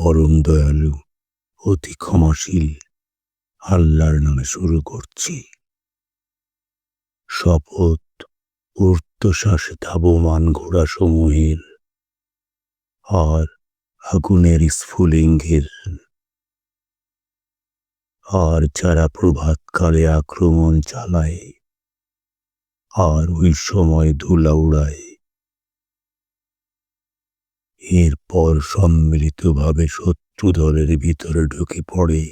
পরম দয়ালু, অতি ক্ষমাশীল, আল্লাহর নামে শুরু করছি। শপথ ঊর্ধ্বশ্বাসে ধাবমান ঘোড়াসমূহের আর আগুনের স্ফুলিঙ্গের। আর যারা প্রভাতকালে আক্রমণ চালায়, আর ওই সময় ধুলা উড়ায় এরপর সম্মিলিতভাবে শত্রু দলের ভিতরে ঢুকে পড়ে।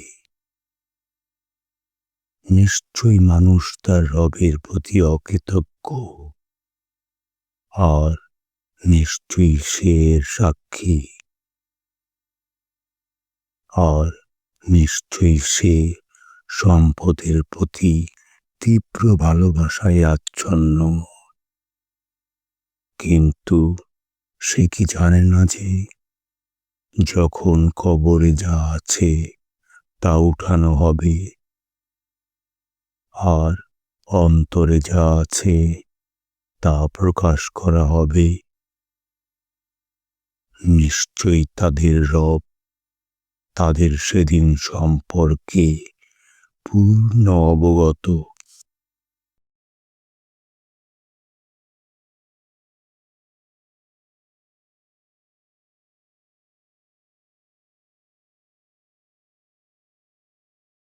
নিশ্চয়ই মানুষ তার রবের প্রতি অকৃতজ্ঞ। আর নিশ্চয়ই সে সাক্ষী। আর নিশ্চয়ই সে সম্পদের প্রতি তীব্র ভালোবাসায় আচ্ছন্ন। কিন্তু সে কি জানে না যে যখন কবরে যা আছে তা উঠানো হবে আর অন্তরে যা আছে তা প্রকাশ করা হবে, নিশ্চয়ই তাদের রব তাদের সেদিন সম্পর্কে পূর্ণ অবগত।